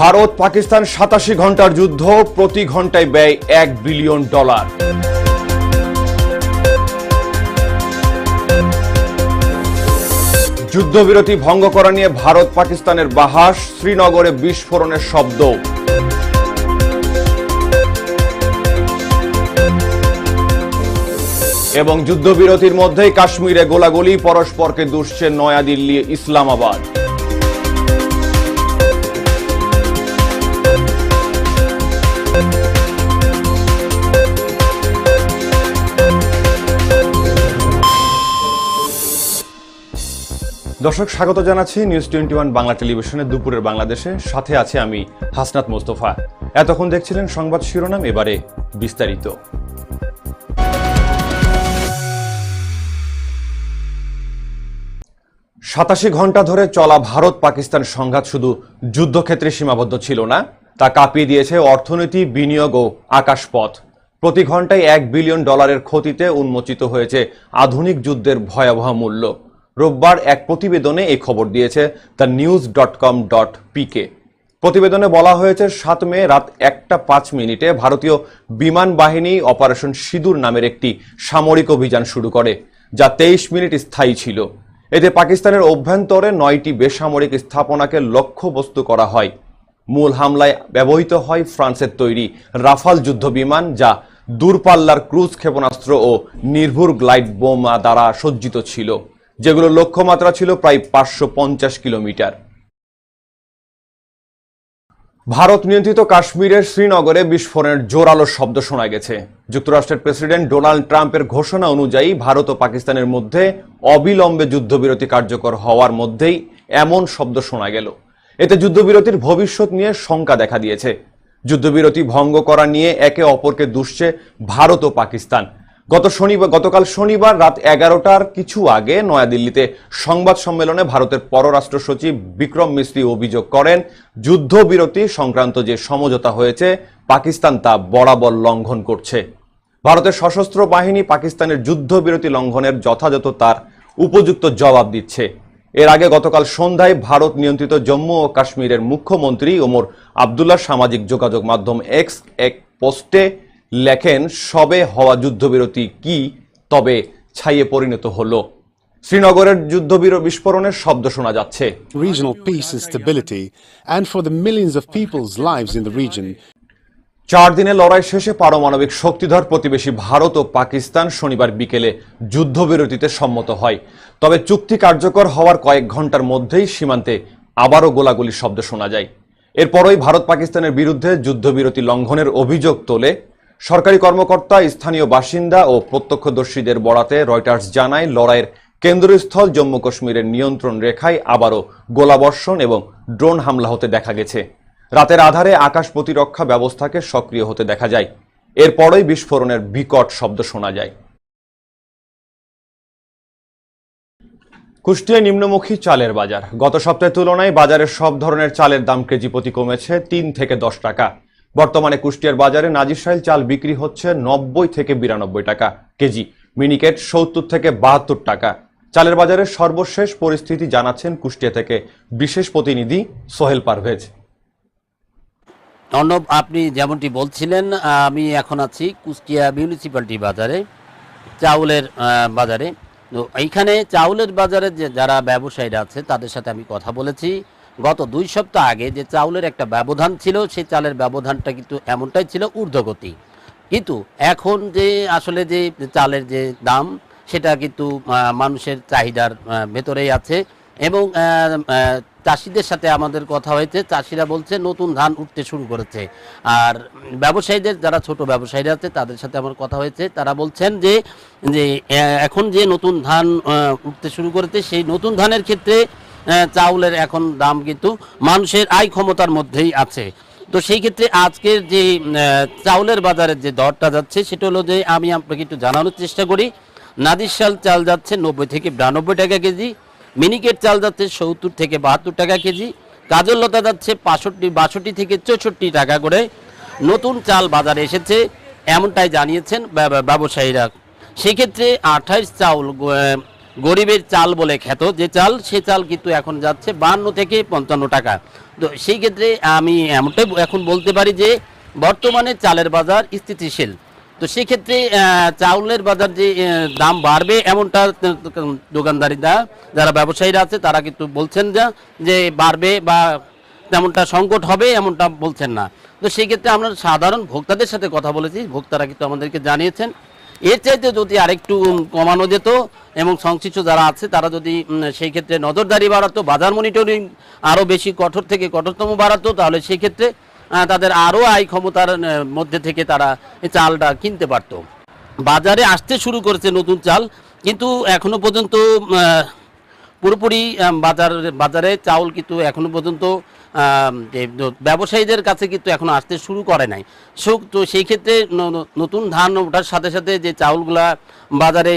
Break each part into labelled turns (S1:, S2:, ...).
S1: ভারত পাকিস্তান সাতাশি ঘন্টার যুদ্ধ প্রতি ঘন্টায় ব্যয় এক বিলিয়ন ডলার যুদ্ধবিরতি ভঙ্গ করা নিয়ে ভারত পাকিস্তানের বাহাস শ্রীনগরে বিস্ফোরণের শব্দ এবং যুদ্ধবিরতির মধ্যেই কাশ্মীরে গোলাগুলি পরস্পরকে দুষছে নয়াদিল্লি ইসলামাবাদ দর্শক স্বাগত জানাচ্ছি নিউজ টোয়েন্টি ওয়ান বাংলা টেলিভিশনে দুপুরের বাংলাদেশে সাথে আছে আমি হাসনাত মোস্তফা এতক্ষণ দেখছিলেন সংবাদ শিরোনাম এবারে বিস্তারিত সাতাশি ঘন্টা ধরে চলা ভারত পাকিস্তান সংঘাত শুধু যুদ্ধক্ষেত্রে সীমাবদ্ধ ছিল না তা কাঁপিয়ে দিয়েছে অর্থনীতি বিনিয়োগ ও আকাশপথ প্রতি ঘন্টায় এক বিলিয়ন ডলারের ক্ষতিতে উন্মোচিত হয়েছে আধুনিক যুদ্ধের ভয়াবহ মূল্য রোববার এক প্রতিবেদনে এই খবর দিয়েছে the news dot com dot PK প্রতিবেদনে বলা হয়েছে সাত মে রাত একটা পাঁচ মিনিটে ভারতীয় বিমান বাহিনী অপারেশন সিঁদুর নামের একটি সামরিক অভিযান শুরু করে যা তেইশ মিনিট স্থায়ী ছিল এতে পাকিস্তানের অভ্যন্তরে নয়টি বেসামরিক স্থাপনাকে লক্ষ্যবস্তু করা হয় মূল হামলায় ব্যবহৃত হয় ফ্রান্সের তৈরি রাফাল যুদ্ধ বিমান যা দূরপাল্লার ক্রুজ ক্ষেপণাস্ত্র ও নির্ভুর গ্লাইড বোমা দ্বারা সজ্জিত ছিল যেগুলো লক্ষ্যমাত্রা ছিল প্রায় পাঁচশো কিলোমিটার ভারত নিয়ন্ত্রিত কাশ্মীরের শ্রীনগরে বিস্ফোরণের জোরালো শব্দ শোনা গেছে যুক্তরাষ্ট্রের প্রেসিডেন্ট ডোনাল্ড ট্রাম্পের ঘোষণা অনুযায়ী ভারত ও পাকিস্তানের মধ্যে অবিলম্বে যুদ্ধবিরতি কার্যকর হওয়ার মধ্যেই এমন শব্দ শোনা গেল এতে যুদ্ধবিরতির ভবিষ্যৎ নিয়ে শঙ্কা দেখা দিয়েছে যুদ্ধবিরতি ভঙ্গ করা নিয়ে একে অপরকে দুষছে ভারত ও পাকিস্তান গত শনিবার গতকাল শনিবার রাত এগারোটার কিছু আগে নয়াদিল্লিতে সংবাদ সম্মেলনে ভারতের পররাষ্ট্র সচিব বিক্রম মিস্ত্রি অভিযোগ করেন যুদ্ধবিরতি সংক্রান্ত যে সমঝোতা হয়েছে পাকিস্তান তা বরাবর লঙ্ঘন করছে ভারতের সশস্ত্র বাহিনী পাকিস্তানের যুদ্ধবিরতি লঙ্ঘনের যথাযথ তার উপযুক্ত জবাব দিচ্ছে এর আগে গতকাল সন্ধ্যায় ভারত নিয়ন্ত্রিত জম্মু ও কাশ্মীরের মুখ্যমন্ত্রী ওমর আবদুল্লাহ সামাজিক যোগাযোগ মাধ্যম এক্স এক পোস্টে লেখেন সবে হওয়া যুদ্ধবিরতি কি তবে ছাইয়ে পরিণত হলো শ্রীনগরের যুদ্ধবির বিস্ফোরণের শব্দ শোনা যাচ্ছে চার দিনে লড়াই শেষে পারমাণবিক শক্তিধর প্রতিবেশী ভারত ও পাকিস্তান শনিবার বিকেলে যুদ্ধবিরতিতে সম্মত হয় তবে চুক্তি কার্যকর হওয়ার কয়েক ঘন্টার মধ্যেই সীমান্তে আবারও গোলাগুলির শব্দ শোনা যায় এরপরই ভারত পাকিস্তানের বিরুদ্ধে যুদ্ধবিরতি লঙ্ঘনের অভিযোগ তোলে সরকারি কর্মকর্তা স্থানীয় বাসিন্দা ও প্রত্যক্ষদর্শীদের বরাতে রয়টার্স জানায় লড়াইয়ের কেন্দ্রস্থল জম্মু কাশ্মীরের নিয়ন্ত্রণ রেখায় আবারও গোলাবর্ষণ এবং ড্রোন হামলা হতে দেখা গেছে রাতের আধারে আকাশ প্রতিরক্ষা ব্যবস্থাকে সক্রিয় হতে দেখা যায় এরপরই বিস্ফোরণের বিকট শব্দ শোনা যায় কুষ্টিয়া নিম্নমুখী চালের বাজার গত সপ্তাহের তুলনায় বাজারের সব ধরনের চালের দাম কেজি প্রতি কমেছে তিন থেকে দশ টাকা বর্তমানে কুষ্টিয়ার বাজারে নাজিরশাইল চাল বিক্রি হচ্ছে নব্বই থেকে বিরানব্বই টাকা কেজি মিনিকেট সত্তর থেকে বাহাত্তর টাকা চালের বাজারের সর্বশেষ পরিস্থিতি জানাচ্ছেন কুষ্টিয়া থেকে বিশেষ প্রতিনিধি সোহেল পারভেজ
S2: অর্ণব আপনি যেমনটি বলছিলেন আমি এখন আছি কুষ্টিয়া মিউনিসিপ্যালিটি বাজারে চাউলের বাজারে তো এইখানে চাউলের বাজারে যে যারা ব্যবসায়ীরা আছে তাদের সাথে আমি কথা বলেছি গত দুই সপ্তাহ আগে যে চাউলের একটা ব্যবধান ছিল সেই চালের ব্যবধানটা কিন্তু এমনটাই ছিল ঊর্ধ্বগতি কিন্তু এখন যে আসলে যে চালের যে দাম সেটা কিন্তু মানুষের চাহিদার ভেতরেই আছে এবং চাষিদের সাথে আমাদের কথা হয়েছে চাষিরা বলছে নতুন ধান উঠতে শুরু করেছে আর ব্যবসায়ীদের যারা ছোট ব্যবসায়ীরা আছে তাদের সাথে আমার কথা হয়েছে তারা বলছেন যে যে এখন যে নতুন ধান উঠতে শুরু করেছে সেই নতুন ধানের ক্ষেত্রে হ্যাঁ, চাউলের এখন দাম কিন্তু মানুষের আয় ক্ষমতার মধ্যেই আছে তো সেই ক্ষেত্রে আজকের যে চাউলের বাজারের যে দরটা যাচ্ছে সেটা হলো যে আমি আপনাকে একটু জানানোর চেষ্টা করি নাদিরশাল চাল যাচ্ছে নব্বই থেকে বিরানব্বই টাকা কেজি মিনিকেট চাল যাচ্ছে সত্তর থেকে বাহাত্তর টাকা কেজি কাজললতা যাচ্ছে পাঁষট্টি বাষট্টি থেকে চৌষট্টি টাকা করে নতুন চাল বাজারে এসেছে এমনটাই জানিয়েছেন ব্যবসায়ীরা সেক্ষেত্রে আঠাইশ চাউল গরিবের চাল বলে খ্যাত যে চাল সে চাল কিন্তু এখন যাচ্ছে বান্ন থেকে পঞ্চান্ন টাকা তো সেই ক্ষেত্রে আমি এমনটাই এখন বলতে পারি যে বর্তমানে চালের বাজার স্থিতিশীল তো সেক্ষেত্রে চাউলের বাজার যে দাম বাড়বে এমনটা দোকানদারিরা যারা ব্যবসায়ীরা আছে তারা কিন্তু বলছেন যা যে বাড়বে বা তেমনটা সংকট হবে এমনটা বলছেন না তো সেক্ষেত্রে আমরা সাধারণ ভোক্তাদের সাথে কথা বলেছি ভোক্তারা কিন্তু আমাদেরকে জানিয়েছেন এর চাইতে যদি আরেকটু কমানো যেত এবং সংশ্লিষ্ট যারা আছে তারা যদি সেই ক্ষেত্রে নজরদারি বাড়াতো বাজার মনিটরিং আরও বেশি কঠোর থেকে কঠোরতম বাড়াতো তাহলে সেই ক্ষেত্রে তাদের আরও আয় ক্ষমতার মধ্যে থেকে তারা চালটা কিনতে পারত বাজারে আসতে শুরু করেছে নতুন চাল কিন্তু এখনও পর্যন্ত পুরোপুরি বাজার বাজারে চাউল কিন্তু এখনও পর্যন্ত ব্যবসায়ীদের কাছে কিন্তু এখন আসতে শুরু করে নাই সুখ তো সেই ক্ষেত্রে নতুন ধান ওঠার সাথে সাথে যে চাউলগুলা বাজারে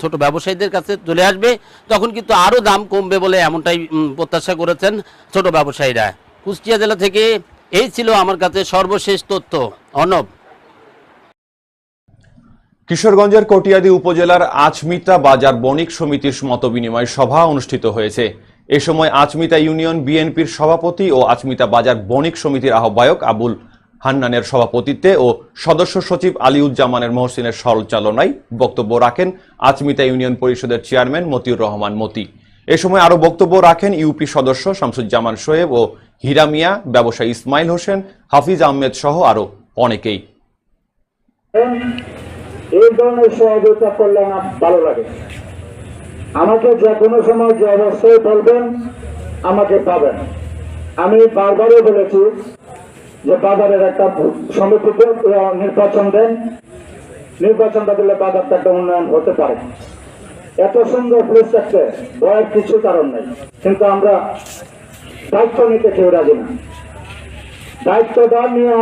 S2: ছোট ব্যবসায়ীদের কাছে চলে আসবে তখন কিন্তু আরও দাম কমবে বলে এমনটাই প্রত্যাশা করেছেন ছোট ব্যবসায়ীরা কুষ্টিয়া জেলা থেকে এই ছিল আমার কাছে সর্বশেষ তথ্য অনব
S1: কিশোরগঞ্জের কটিয়াদি উপজেলার আচমিতা বাজার বণিক সমিতির মতবিনিময় সভা অনুষ্ঠিত হয়েছে এ সময় আচমিতা ইউনিয়ন বিএনপির সভাপতি ও আচমিতা বাজার বণিক সমিতির আহ্বায়ক আবুল হান্নানের সভাপতিত্বে ও সদস্য সচিব আলিউজ্জামানের মহসিনের সরচালনায় বক্তব্য রাখেন আচমিতা ইউনিয়ন পরিষদের চেয়ারম্যান মতিউর রহমান মতি এ সময় আরও বক্তব্য রাখেন ইউপি সদস্য শামসুজ্জামান শোয়েব ও হিরামিয়া মিয়া ব্যবসায়ী ইসমাইল হোসেন হাফিজ আহমেদ সহ আরও অনেকেই
S3: এই ধরনের সহযোগিতা করলে আমার ভালো লাগে আমাকে যে কোনো সময় যে অবশ্যই বলবেন আমাকে পাবেন আমি বারবারও বলেছি যে বাজারের একটা সমিতিকে নির্বাচন দেন নির্বাচনটা দিলে বাজারটা একটা উন্নয়ন হতে পারে এত সুন্দর প্লেস থাকতে ভয়ের কিছু কারণ নেই কিন্তু আমরা দায়িত্ব নিতে কেউ রাজি না দায়িত্বটা নিয়ে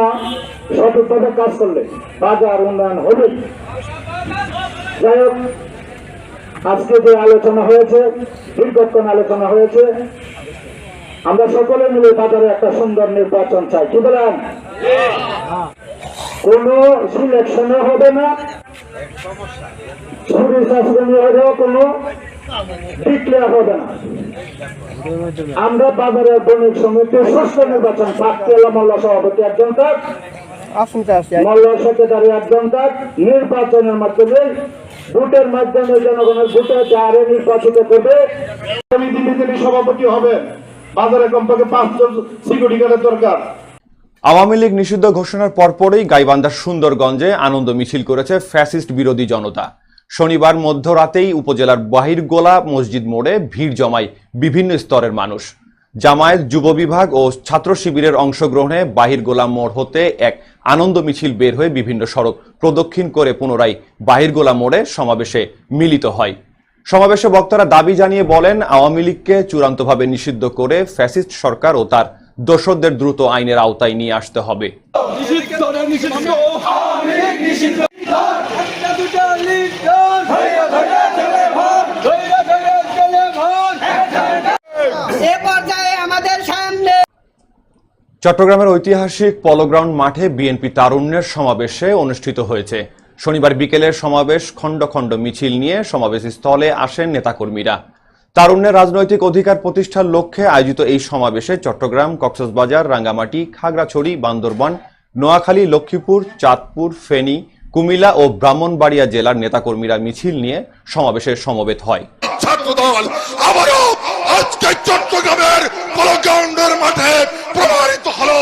S3: সঠিকভাবে কাজ করলে বাজার উন্নয়ন হবে যাই হোক আজকে যে আলোচনা হয়েছে দীর্ঘক্ষণ আলোচনা হয়েছে আমরা সকলে মিলে বাজারে একটা সুন্দর নির্বাচন চাই কি বলেন কোন সিলেকশনে হবে না ছুরি শাসনে হলেও কোনো ডিক্লেয়ার হবে না আমরা বাজারে বণিক সমিতি সুস্থ নির্বাচন প্রার্থী এলাম মোল্লা সভাপতি একজন তার মোল্লা সেক্রেটারি একজন তার নির্বাচনের মাধ্যমে ভোটের মাধ্যমে জনগণের ভোটে আরে নির্বাচিত করবে আগামী দিনে সভাপতি হবে বাজারে কমপক্ষে পাঁচজন সিকিউরিটি গার্ডের দরকার
S1: আওয়ামী লীগ নিষিদ্ধ ঘোষণার পরপরই গাইবান্ধার সুন্দরগঞ্জে আনন্দ মিছিল করেছে ফ্যাসিস্ট বিরোধী জনতা শনিবার মধ্যরাতেই উপজেলার বাহিরগোলা মসজিদ মোড়ে ভিড় জমায় বিভিন্ন স্তরের মানুষ জামায়াত যুব বিভাগ ও ছাত্র শিবিরের অংশগ্রহণে বাহির গোলাম মোড় হতে এক আনন্দ মিছিল বের হয়ে বিভিন্ন সড়ক প্রদক্ষিণ করে পুনরায় বাহির গোলাম মোড়ে সমাবেশে মিলিত হয় সমাবেশে বক্তারা দাবি জানিয়ে বলেন আওয়ামী লীগকে চূড়ান্তভাবে নিষিদ্ধ করে ফ্যাসিস্ট সরকার ও তার দোষদের দ্রুত আইনের আওতায় নিয়ে আসতে হবে পর্যায়ে আমাদের সামনে চট্টগ্রামের ঐতিহাসিক পলোগ্রাউন্ড মাঠে বিএনপি তারুণ্যের সমাবেশে অনুষ্ঠিত হয়েছে শনিবার বিকেলের সমাবেশ খণ্ড খণ্ড মিছিল নিয়ে সমাবেশ স্থলে আসেন নেতাকর্মীরা তারুণ্যের রাজনৈতিক অধিকার প্রতিষ্ঠার লক্ষ্যে আয়োজিত এই সমাবেশে চট্টগ্রাম কক্সবাজার রাঙ্গামাটি খাগড়াছড়ি বান্দরবান নোয়াখালী লক্ষ্মীপুর চাঁদপুর ফেনী কুমিলা ও ব্রাহ্মণবাড়িয়া জেলার নেতাকর্মীরা মিছিল নিয়ে সমাবেশে সমবেত হয় অতএব প্রমাণিত হলো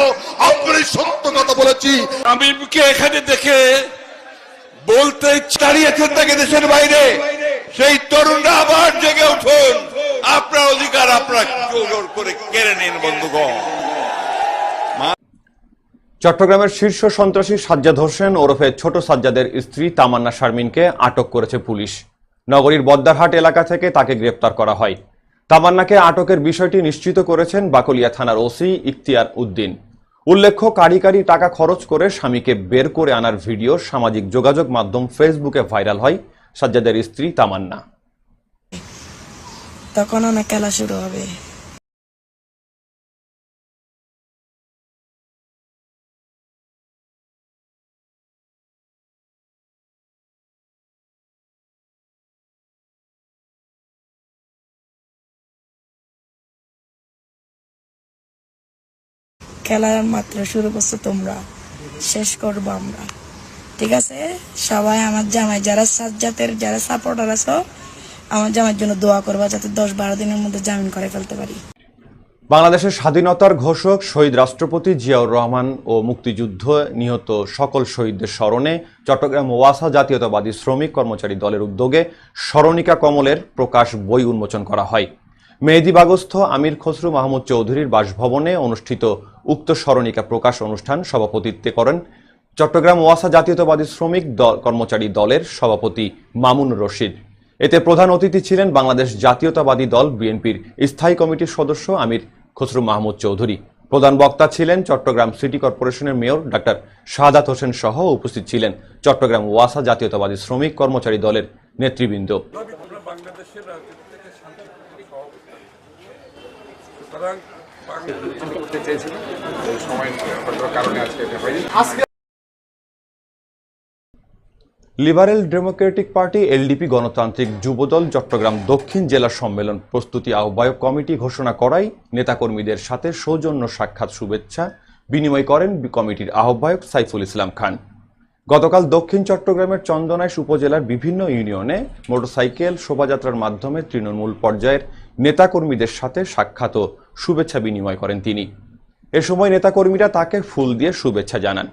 S1: আমরা সত্য কথা বলেছি আমি এখানে দেখে বলতে দাঁড়িয়েছেন তাকে দেশের বাইরে সেই তরুণরা আবার জেগে উঠুন আপনার অধিকার আপনার করে কেড়ে নিন বন্ধুগণ চট্টগ্রামের শীর্ষ সন্ত্রাসী সাজ্জাদ হোসেন ওরফে ছোট সাজ্জাদের স্ত্রী তামান্না শারমিনকে আটক করেছে পুলিশ নগরীর বদ্দারহাট এলাকা থেকে তাকে গ্রেপ্তার করা হয় তামান্নাকে আটকের বিষয়টি নিশ্চিত করেছেন বাকলিয়া থানার ওসি ইখতিয়ার উদ্দিন উল্লেখ্য কারি কারি টাকা খরচ করে স্বামীকে বের করে আনার ভিডিও সামাজিক যোগাযোগ মাধ্যম ফেসবুকে ভাইরাল হয় সাজ্জাদের স্ত্রী তামান্না তখন অনেক খেলা শুরু হবে
S4: খেলার মাত্র শুরু করছো তোমরা শেষ করবো আমরা ঠিক আছে সবাই আমার জামাই যারা সাজ্জাতের যারা সাপোর্টার আছো আমার জামার জন্য দোয়া করবা যাতে দশ বারো দিনের মধ্যে জামিন করে ফেলতে পারি
S1: বাংলাদেশের স্বাধীনতার ঘোষক শহীদ রাষ্ট্রপতি জিয়াউর রহমান ও মুক্তিযুদ্ধ নিহত সকল শহীদদের স্মরণে চট্টগ্রাম ওয়াসা জাতীয়তাবাদী শ্রমিক কর্মচারী দলের উদ্যোগে স্মরণিকা কমলের প্রকাশ বই উন্মোচন করা হয় মেহেদি বাগস্থ আমির খসরু মাহমুদ চৌধুরীর বাসভবনে অনুষ্ঠিত উক্ত স্মরণিকা প্রকাশ অনুষ্ঠান সভাপতিত্বে করেন চট্টগ্রাম ওয়াসা জাতীয়তাবাদী শ্রমিক দল কর্মচারী দলের সভাপতি মামুন রশিদ এতে প্রধান অতিথি ছিলেন বাংলাদেশ জাতীয়তাবাদী দল বিএনপির স্থায়ী কমিটির সদস্য আমির খসরু মাহমুদ চৌধুরী প্রধান বক্তা ছিলেন চট্টগ্রাম সিটি কর্পোরেশনের মেয়র ডাক্তার শাহাদাত হোসেন সহ উপস্থিত ছিলেন চট্টগ্রাম ওয়াসা জাতীয়তাবাদী শ্রমিক কর্মচারী দলের নেতৃবৃন্দ লিবারেল ডেমোক্রেটিক পার্টি এলডিপি গণতান্ত্রিক যুবদল চট্টগ্রাম দক্ষিণ জেলা সম্মেলন প্রস্তুতি আহ্বায়ক কমিটি ঘোষণা করাই নেতাকর্মীদের সাথে সৌজন্য সাক্ষাৎ শুভেচ্ছা বিনিময় করেন কমিটির আহ্বায়ক সাইফুল ইসলাম খান গতকাল দক্ষিণ চট্টগ্রামের চন্দনাইশ উপজেলার বিভিন্ন ইউনিয়নে মোটরসাইকেল শোভাযাত্রার মাধ্যমে তৃণমূল পর্যায়ের নেতাকর্মীদের সাথে সাক্ষাৎ শুভেচ্ছা বিনিময় করেন তিনি এ সময় নেতাকর্মীরা তাকে ফুল দিয়ে শুভেচ্ছা জানান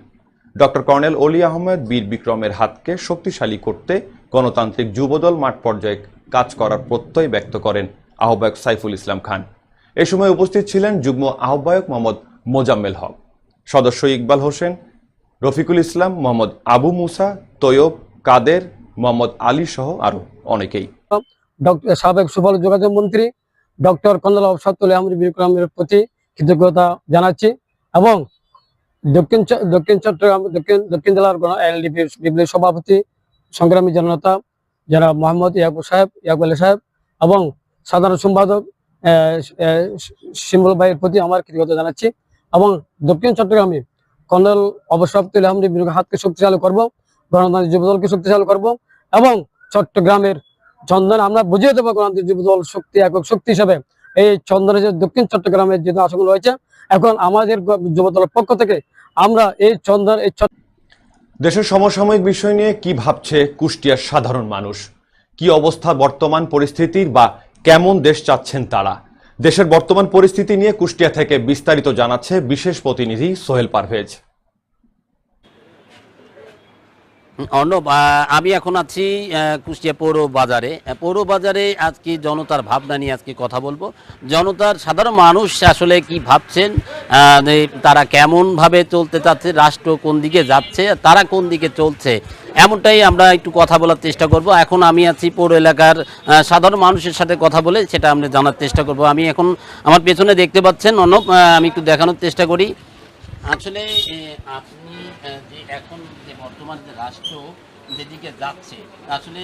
S1: ডক্টর কর্নেল অলি আহমেদ বীর বিক্রমের হাতকে শক্তিশালী করতে গণতান্ত্রিক যুবদল মাঠ পর্যায়ে কাজ করার প্রত্যয় ব্যক্ত করেন আহ্বায়ক সাইফুল ইসলাম খান এ সময় উপস্থিত ছিলেন যুগ্ম আহ্বায়ক মোহাম্মদ মোজাম্মেল হক সদস্য ইকবাল হোসেন রফিকুল ইসলাম মোহাম্মদ আবু মুসা তৈয়ব কাদের মোহাম্মদ আলী সহ আরো
S5: অনেকেই সাবেক সুফল যোগাযোগ মন্ত্রী ডক্টর কন্দল কন্দলাব তুলে আমরি বিক্রমের প্রতি কৃতজ্ঞতা জানাচ্ছি এবং দক্ষিণ দক্ষিণ চট্টগ্রাম দক্ষিণ দক্ষিণ জেলার এল বিপ্লবী সভাপতি সংগ্রামী জনতা যারা মোহাম্মদ ইয়াকুব সাহেব ইয়াকুব আলী সাহেব এবং সাধারণ সম্পাদক শিমুল ভাইয়ের প্রতি আমার কৃতজ্ঞতা জানাচ্ছি এবং দক্ষিণ চট্টগ্রামে কন্দল অবসরপ্রাপ্ত ইলামদি বিরুদ্ধে হাতকে শক্তিশালী করব গণতান্ত্রিক যুবদলকে শক্তিশালী করব এবং চট্টগ্রামের চন্দন আমরা বুঝিয়ে দেবো কোরআন যুবদল শক্তি একক শক্তি হিসাবে এই চন্দনের যে দক্ষিণ চট্টগ্রামের যে আসনগুলো রয়েছে এখন আমাদের যুবদলের পক্ষ থেকে আমরা এই চন্দন এই
S1: দেশের সমসাময়িক বিষয় নিয়ে কি ভাবছে কুষ্টিয়ার সাধারণ মানুষ কি অবস্থা বর্তমান পরিস্থিতির বা কেমন দেশ চাচ্ছেন তারা দেশের বর্তমান পরিস্থিতি নিয়ে কুষ্টিয়া থেকে বিস্তারিত জানাচ্ছে বিশেষ প্রতিনিধি সোহেল পারভেজ
S2: অর্ণব আমি এখন আছি কুষ্টিয়া পৌর বাজারে পৌর বাজারে আজকে জনতার ভাবনা নিয়ে আজকে কথা বলবো জনতার সাধারণ মানুষ আসলে কি ভাবছেন তারা কেমনভাবে চলতে চাচ্ছে রাষ্ট্র কোন দিকে যাচ্ছে তারা কোন দিকে চলছে এমনটাই আমরা একটু কথা বলার চেষ্টা করব এখন আমি আছি পৌর এলাকার সাধারণ মানুষের সাথে কথা বলে সেটা আমরা জানার চেষ্টা করব আমি এখন আমার পেছনে দেখতে পাচ্ছেন অনব আমি একটু দেখানোর চেষ্টা
S6: করি আসলে আপনি যে এখন যে বর্তমান যে রাষ্ট্র যেদিকে যাচ্ছে আসলে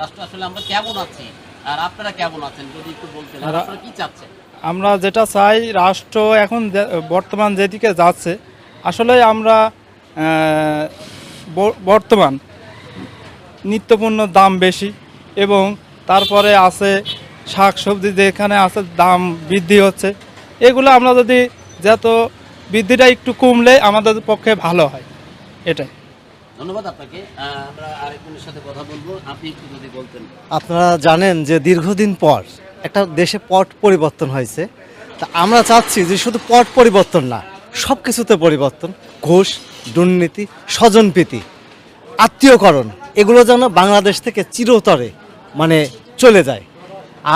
S6: রাষ্ট্র আসলে আমরা কেমন আছি আর আপনারা কেমন আছেন যদি একটু বলতেন আপনারা কি চাচ্ছেন
S7: আমরা যেটা চাই রাষ্ট্র এখন বর্তমান যেদিকে যাচ্ছে আসলে আমরা বর্তমান নিত্যপূর্ণ দাম বেশি এবং তারপরে আছে শাক সবজি যেখানে আছে দাম বৃদ্ধি হচ্ছে এগুলো আমরা যদি যত বৃদ্ধিটা একটু কমলে আমাদের পক্ষে
S6: ভালো হয় এটাই
S8: আপনারা জানেন যে দীর্ঘদিন পর একটা দেশে পট পরিবর্তন হয়েছে তা আমরা চাচ্ছি যে শুধু পট পরিবর্তন না সব কিছুতে পরিবর্তন ঘোষ দুর্নীতি স্বজনপ্রীতি আত্মীয়করণ এগুলো যেন বাংলাদেশ থেকে চিরতরে মানে চলে যায়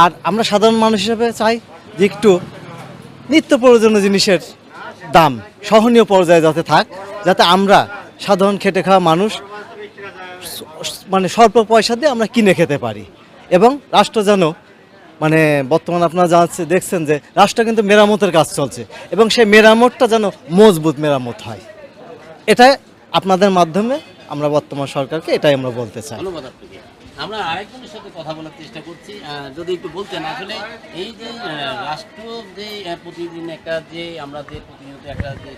S8: আর আমরা সাধারণ মানুষ হিসেবে চাই যে একটু নিত্য প্রয়োজনীয় জিনিসের দাম সহনীয় পর্যায়ে যাতে থাক যাতে আমরা সাধারণ খেটে খাওয়া মানুষ মানে স্বল্প পয়সা দিয়ে আমরা কিনে খেতে পারি এবং রাষ্ট্র যেন মানে বর্তমান আপনারা জানাচ্ছে দেখছেন যে রাষ্ট্র কিন্তু মেরামতের কাজ চলছে এবং সেই মেরামতটা যেন মজবুত মেরামত হয় এটা আপনাদের মাধ্যমে আমরা বর্তমান সরকারকে এটাই আমরা বলতে
S6: চাই ধন্যবাদ আমরা আরেকজনের সাথে কথা বলার চেষ্টা করছি যদি একটু বলতেন আসলে এই যে রাষ্ট্র যে প্রতিদিন একটা যে আমরা যে প্রতিনিয়ত একটা যে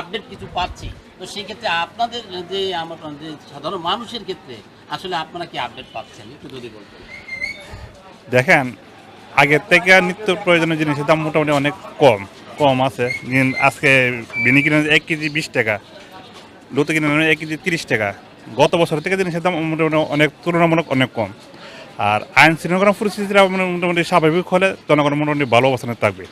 S6: আপডেট কিছু পাচ্ছি তো সেক্ষেত্রে আপনাদের যে আমার যে সাধারণ মানুষের ক্ষেত্রে আসলে আপনারা কি আপডেট পাচ্ছেন একটু যদি বলতেন
S7: দেখেন আগের থেকে নিত্য প্রয়োজনীয় জিনিসের দাম মোটামুটি অনেক কম কম আছে আজকে বিনি কিনে এক কেজি বিশ টাকা লুতো কিনে এক কেজি তিরিশ টাকা গত বছর থেকে জিনিসের দাম মোটামুটি অনেক তুলনামূলক অনেক কম আর আইন শৃঙ্খলা পরিস্থিতিটা মানে মোটামুটি স্বাভাবিক হলে জনগণ মোটামুটি ভালো অবস্থানে থাকবে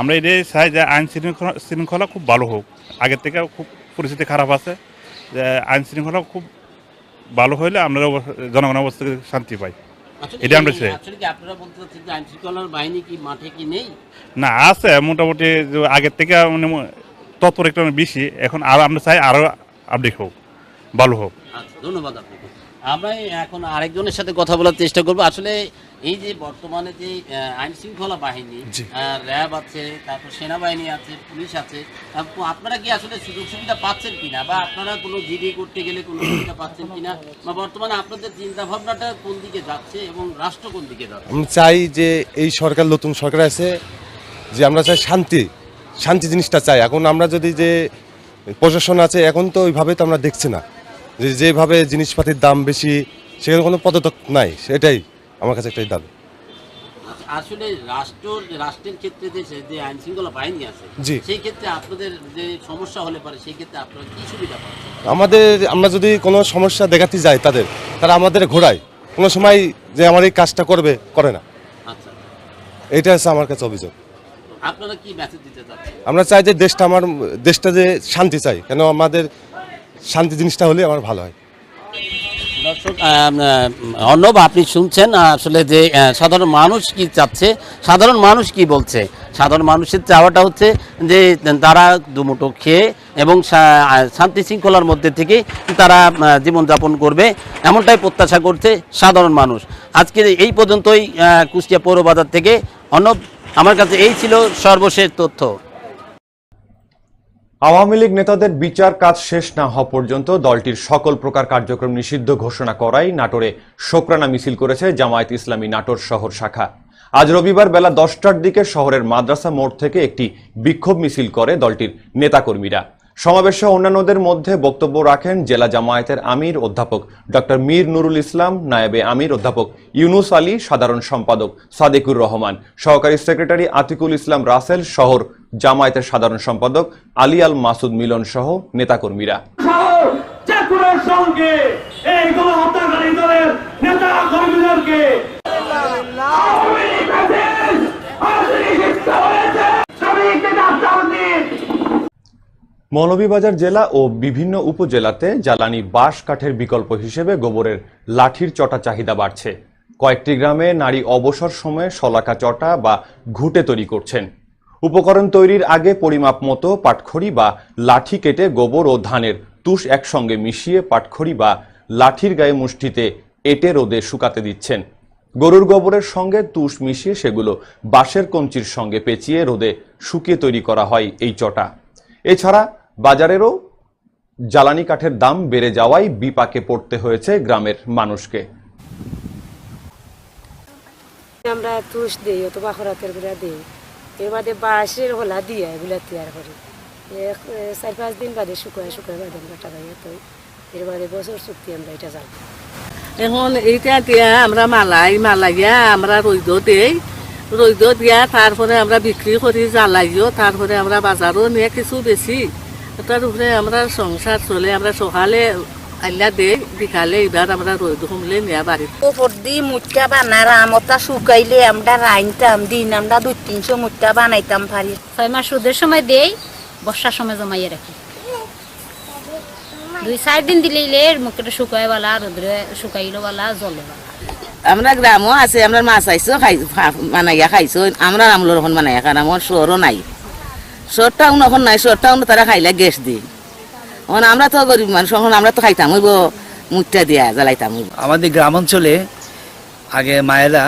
S7: আমরা এটাই চাই যে আইন শৃঙ্খলা শৃঙ্খলা খুব ভালো হোক আগের থেকে খুব পরিস্থিতি খারাপ আছে যে আইন শৃঙ্খলা খুব ভালো হইলে আমরা জনগণ অবস্থা শান্তি পাই আচ্ছা, এটা আমরা চাই না আছে মোটামুটি আগের থেকে মানে তৎপর একটু বেশি এখন আর আমরা চাই আরও আপডেট হোক
S6: ভালো হোক আচ্ছা, ধন্যবাদ আপনাকে আমরা এখন আরেকজনের সাথে কথা বলার চেষ্টা করব আসলে এই যে বর্তমানে যে আইন শৃঙ্খলা বাহিনী র্যাব আছে তারপর সেনাবাহিনী আছে পুলিশ আছে আপনারা কি আসলে সুযোগ সুবিধা পাচ্ছেন কিনা বা আপনারা কোনো জিডি করতে গেলে কোনো সুবিধা পাচ্ছেন কিনা বা বর্তমানে আপনাদের চিন্তা ভাবনাটা কোন দিকে যাচ্ছে এবং
S7: রাষ্ট্র কোন দিকে যাচ্ছে আমি চাই যে এই সরকার নতুন সরকার আছে যে আমরা চাই শান্তি শান্তি জিনিসটা চাই এখন আমরা যদি যে প্রশাসন আছে এখন তো ওইভাবে তো আমরা দেখছি না যেভাবে জিনিসপাতির দাম বেশি সেখানে কোনো পদক্ষেপ নাই সেটাই আমার কাছে একটাই দাবি
S6: আসলে রাষ্ট্র রাষ্ট্রের ক্ষেত্রে যে আইন শৃঙ্খলা বাহিনী আছে জি সেই ক্ষেত্রে আপনাদের যে সমস্যা হলে পারে সেই ক্ষেত্রে আপনারা কি সুবিধা
S7: আমাদের আমরা যদি কোনো সমস্যা দেখাতে যাই তাদের তারা আমাদের ঘোরায় কোনো সময় যে আমার এই কাজটা করবে করে না আচ্ছা এটা হচ্ছে আমার
S6: কাছে অভিযোগ আপনারা কি মেসেজ
S7: দিতে চাচ্ছেন আমরা চাই যে দেশটা আমার দেশটা যে শান্তি চাই কেন আমাদের শান্তি জিনিসটা হলে আমার ভালো হয়
S2: দর্শক অর্ণব আপনি শুনছেন আসলে যে সাধারণ মানুষ কি চাচ্ছে সাধারণ মানুষ কি বলছে সাধারণ মানুষের চাওয়াটা হচ্ছে যে তারা দুমুটো খেয়ে এবং শান্তি শৃঙ্খলার মধ্যে থেকে তারা জীবনযাপন করবে এমনটাই প্রত্যাশা করছে সাধারণ মানুষ আজকে এই পর্যন্তই কুষ্টিয়া পৌরবাজার থেকে অর্ণব আমার কাছে এই ছিল সর্বশেষ তথ্য
S1: আওয়ামী লীগ নেতাদের বিচার কাজ শেষ না হওয়া পর্যন্ত দলটির সকল প্রকার কার্যক্রম নিষিদ্ধ ঘোষণা করাই নাটোরে শোকরানা মিছিল করেছে জামায়াত ইসলামী নাটোর শহর শাখা আজ রবিবার বেলা দশটার দিকে শহরের মাদ্রাসা মোড় থেকে একটি বিক্ষোভ মিছিল করে দলটির নেতাকর্মীরা সমাবেশে অন্যান্যদের মধ্যে বক্তব্য রাখেন জেলা জামায়াতের আমির অধ্যাপক ডক্টর মীর নুরুল ইসলাম নায়েবে আমির অধ্যাপক ইউনুস আলী সাধারণ সম্পাদক সাদেকুর রহমান সহকারী সেক্রেটারি আতিকুল ইসলাম রাসেল শহর জামায়াতের সাধারণ সম্পাদক আলী আল মাসুদ মিলন সহ নেতাকর্মীরা সঙ্গে নেতা মৌলভীবাজার জেলা ও বিভিন্ন উপজেলাতে জ্বালানি বাঁশ কাঠের বিকল্প হিসেবে গোবরের লাঠির চটা চাহিদা বাড়ছে কয়েকটি গ্রামে নারী অবসর সময়ে শলাকা চটা বা ঘুটে তৈরি করছেন উপকরণ তৈরির আগে পরিমাপ মতো পাটখড়ি বা লাঠি কেটে গোবর ও ধানের তুষ একসঙ্গে মিশিয়ে পাটখড়ি বা লাঠির গায়ে মুষ্টিতে এটে রোদে শুকাতে দিচ্ছেন গরুর গোবরের সঙ্গে তুষ মিশিয়ে সেগুলো বাঁশের কঞ্চির সঙ্গে পেঁচিয়ে রোদে শুকিয়ে তৈরি করা হয় এই চটা এছাড়া বাজারেরও জ্বালানি কাঠের দাম বেড়ে যাওয়ায় বিপাকে পড়তে হয়েছে গ্রামের মানুষকে
S9: আমরা তুষ দিই অথবা খরাতের গুলা দিই এর বাঁশের হোলা দিয়ে এগুলা তৈয়ার করি চার পাঁচ দিন বাদে শুকায় শুকায় বাদাম কাটা পাই তো এর বাদে বছর চুক্তি আমরা এটা যাই
S10: এখন এইটা দিয়া আমরা মালাই মালাইয়া আমরা রৈদ দেই রৈদ দিয়া তারপরে আমরা বিক্রি করি জ্বালাইও তারপরে আমরা বাজারও নিয়ে কিছু বেশি ওটার উপরে আমরা সংসার চলে আমরা সকালে আল্লা দে বিকালে এবার আমরা রোদ হুমলে
S11: নেয়া বাড়ি দি মুটকা বানারা আমতা শুকাইলে আমরা রাইনতাম দিন আমরা দুই তিনশো মুটকা বানাইতাম
S12: পারি ছয় মাস রোদের সময় দেই বর্ষার সময় জমাইয়ে রাখি দুই চার দিন দিলে মুখটা শুকাই বালা রোদরে শুকাইলো বলা
S13: জলে আমরা গ্রামও আছে আমরা মাছ আইসো খাই মানাইয়া খাইছো আমরা আমলোর মানাইয়া খান আমার শহরও নাই শর্ট টাউন এখন নাই শর্ট টাউন তারা খাইলে গ্যাস দি এখন আমরা তো গরিব মানুষ এখন আমরা তো খাইতাম হইব মুখটা দিয়া
S14: জ্বালাইতাম হইব আমাদের গ্রামাঞ্চলে আগে মায়েরা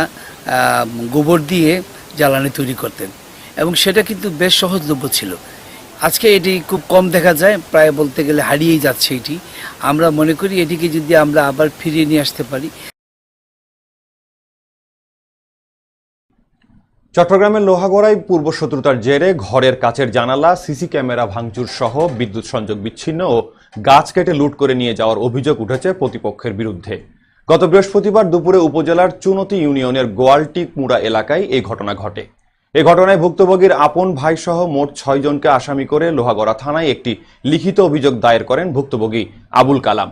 S14: গোবর দিয়ে জ্বালানি তৈরি করতেন এবং সেটা কিন্তু বেশ সহজলভ্য ছিল আজকে এটি খুব কম দেখা যায় প্রায় বলতে গেলে হারিয়েই যাচ্ছে এটি আমরা মনে করি এটিকে যদি আমরা আবার ফিরিয়ে নিয়ে আসতে পারি
S1: চট্টগ্রামের লোহাগড়ায় পূর্ব শত্রুতার জেরে ঘরের কাছের জানালা সিসি ক্যামেরা ভাঙচুর সহ বিদ্যুৎ সংযোগ বিচ্ছিন্ন ও গাছ কেটে লুট করে নিয়ে যাওয়ার অভিযোগ উঠেছে প্রতিপক্ষের বিরুদ্ধে গত বৃহস্পতিবার দুপুরে উপজেলার চুনতি ইউনিয়নের মুড়া এলাকায় এই ঘটনা ঘটে এ ঘটনায় ভুক্তভোগীর আপন ভাই সহ মোট ছয়জনকে আসামি করে লোহাগড়া থানায় একটি লিখিত অভিযোগ দায়ের করেন ভুক্তভোগী আবুল কালাম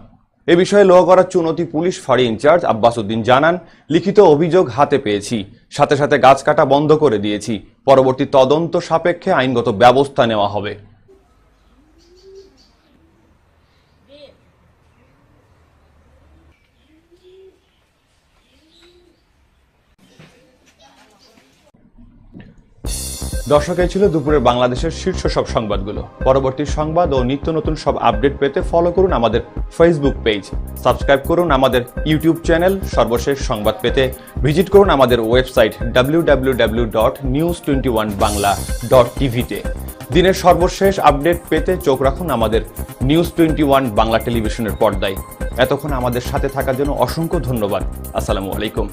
S1: এ বিষয়ে লোহাগড়া চুনতি পুলিশ ফাঁড়ি ইনচার্জ আব্বাস উদ্দিন জানান লিখিত অভিযোগ হাতে পেয়েছি সাথে সাথে গাছ কাটা বন্ধ করে দিয়েছি পরবর্তী তদন্ত সাপেক্ষে আইনগত ব্যবস্থা নেওয়া হবে দর্শকে ছিল দুপুরে বাংলাদেশের শীর্ষ সব সংবাদগুলো পরবর্তী সংবাদ ও নিত্য নতুন সব আপডেট পেতে ফলো করুন আমাদের ফেসবুক পেজ সাবস্ক্রাইব করুন আমাদের ইউটিউব চ্যানেল সর্বশেষ সংবাদ পেতে ভিজিট করুন আমাদের website W W W dot news twenty one Bangla dot দিনের সর্বশেষ আপডেট পেতে চোখ রাখুন আমাদের নিউজ টোয়েন্টি ওয়ান বাংলা টেলিভিশনের পর্দায় এতক্ষণ আমাদের সাথে থাকার জন্য অসংখ্য ধন্যবাদ আসসালামু আলাইকুম